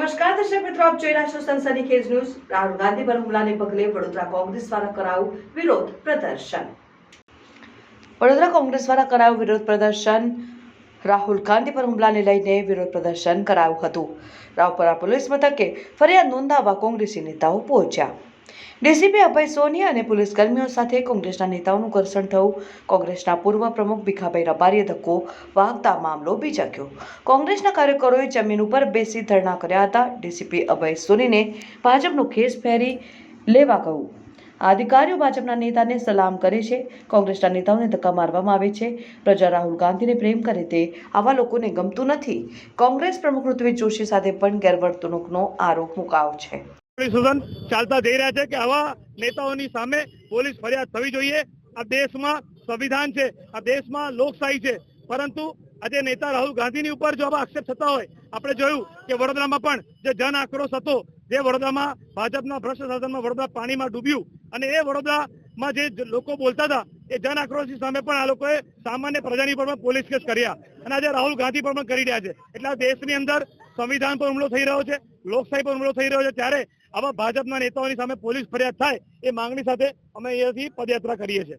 નમસ્કાર, દર્શક મિત્રો, આપ જોઈ રહ્યા છો સનસની ખેજ ન્યૂઝ. રાહુલ ગાંધી પર હુમલાને પગલે વડોદરા કોંગ્રેસ દ્વારા કરાયું વિરોધ પ્રદર્શન. વડોદરા કોંગ્રેસ દ્વારા કરાયું વિરોધ પ્રદર્શન. રાહુલ ગાંધી પર હુમલાને લઈને વિરોધ પ્રદર્શન કરાયું હતું. રાવપરા પોલીસ મથકે ફરિયાદ નોંધાવવા કોંગ્રેસી નેતાઓ પહોંચ્યા. ડીસીપી અભય સોની અને પોલીસ કર્મીઓ સાથે કોંગ્રેસના નેતાઓનું ઘર્ષણ થયું. કોંગ્રેસના પૂર્વ પ્રમુખ ભીખાભાઈ રબારીએ ધક્કો વાગતા મામલો બીજક્યો. કોંગ્રેસના કાર્યકરોએ જમીન ઉપર બેસી ધરણા કર્યા હતા. ડીસીપી અભય સોનીને ભાજપનો ખેસ ફેરી લેવા કહ્યું. આ અધિકારીઓ ભાજપના નેતાને સલામ કરે છે. કોંગ્રેસના નેતાઓને ધક્કા મારવામાં આવે છે. પ્રજા રાહુલ ગાંધીને પ્રેમ કરે તે આવા લોકોને ગમતું નથી. કોંગ્રેસ પ્રમુખ ઋત્વિજ જોશી સાથે પણ ગેરવર્તણૂકનો આરોપ મુકાયો છે. પોલીસ ચાલતા જઈ રહ્યા છે કે આવા નેતાઓની સામે પોલીસ ફરિયાદ થવી જોઈએ. આ દેશમાં સંવિધાન છે, આ દેશમાં લોકશાહી છે. પરંતુ આજે નેતા રાહુલ ગાંધીની ઉપર જો આવા આક્ષેપ થતા હોય, આપણે જોયું કે વડોદરામાં પણ જે જન આક્રોશ હતો, જે વડોદરામાં ભાજપના ભ્રષ્ટ શાસનમાં વડોદરા પાણીમાં ડૂબ્યું અને એ વડોદરામાં જે લોકો બોલતા હતા, એ જન આક્રોશની સામે પણ આ લોકોએ સામાન્ય પ્રજાની પર પણ પોલીસ કેસ કર્યા. અને આજે રાહુલ ગાંધી પર પણ કરી રહ્યા છે. એટલે દેશની અંદર સંવિધાન પર હુમલો થઈ રહ્યો છે, લોકશાહી પર હુમલો થઈ રહ્યો છે. ત્યારે આવા ભાજપના નેતાઓની સામે પોલીસ ફરિયાદ થાય એ માંગણી સાથે અમે અહીંયાથી પદયાત્રા કરીએ છીએ.